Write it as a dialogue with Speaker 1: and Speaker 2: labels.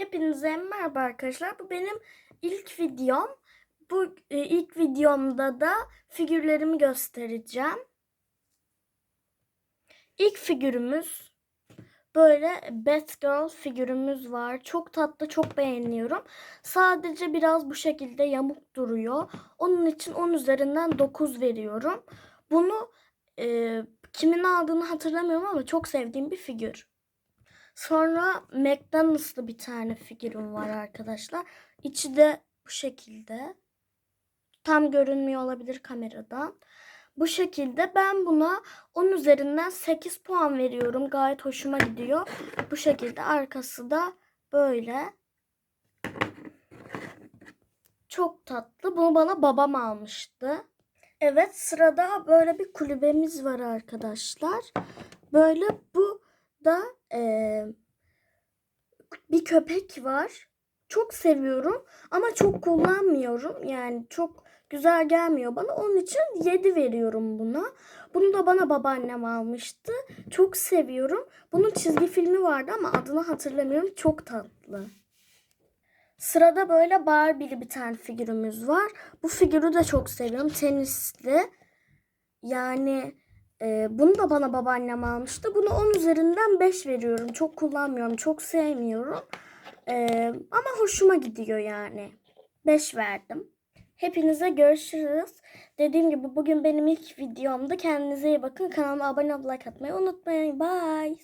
Speaker 1: Hepinize merhaba arkadaşlar. Bu benim ilk videom. Bu e, ilk videomda da figürlerimi göstereceğim. İlk figürümüz böyle Batgirl figürümüz var. Çok tatlı, çok beğeniyorum. Sadece biraz bu şekilde yamuk duruyor. Onun için 10 üzerinden 9 veriyorum. Bunu e, kimin aldığını hatırlamıyorum ama çok sevdiğim bir figür. Sonra McDonald's'lı bir tane figürüm var arkadaşlar. İçi de bu şekilde. Tam görünmüyor olabilir kameradan. Bu şekilde ben buna 10 üzerinden 8 puan veriyorum. Gayet hoşuma gidiyor. Bu şekilde arkası da böyle. Çok tatlı. Bunu bana babam almıştı. Evet sırada böyle bir kulübemiz var arkadaşlar. Böyle bu da eee, bir köpek var. Çok seviyorum ama çok kullanmıyorum. Yani çok güzel gelmiyor bana. Onun için 7 veriyorum buna. Bunu da bana babaannem almıştı. Çok seviyorum. Bunun çizgi filmi vardı ama adını hatırlamıyorum. Çok tatlı. Sırada böyle Barbie'li bir tane figürümüz var. Bu figürü de çok seviyorum. Tenisli. Yani e, bunu da bana babaannem almıştı. Bunu 10 üzerinden 5 veriyorum. Çok kullanmıyorum. Çok sevmiyorum. E, ama hoşuma gidiyor yani. 5 verdim. Hepinize görüşürüz. Dediğim gibi bugün benim ilk videomda. Kendinize iyi bakın. Kanalıma abone olup like atmayı unutmayın. Bye.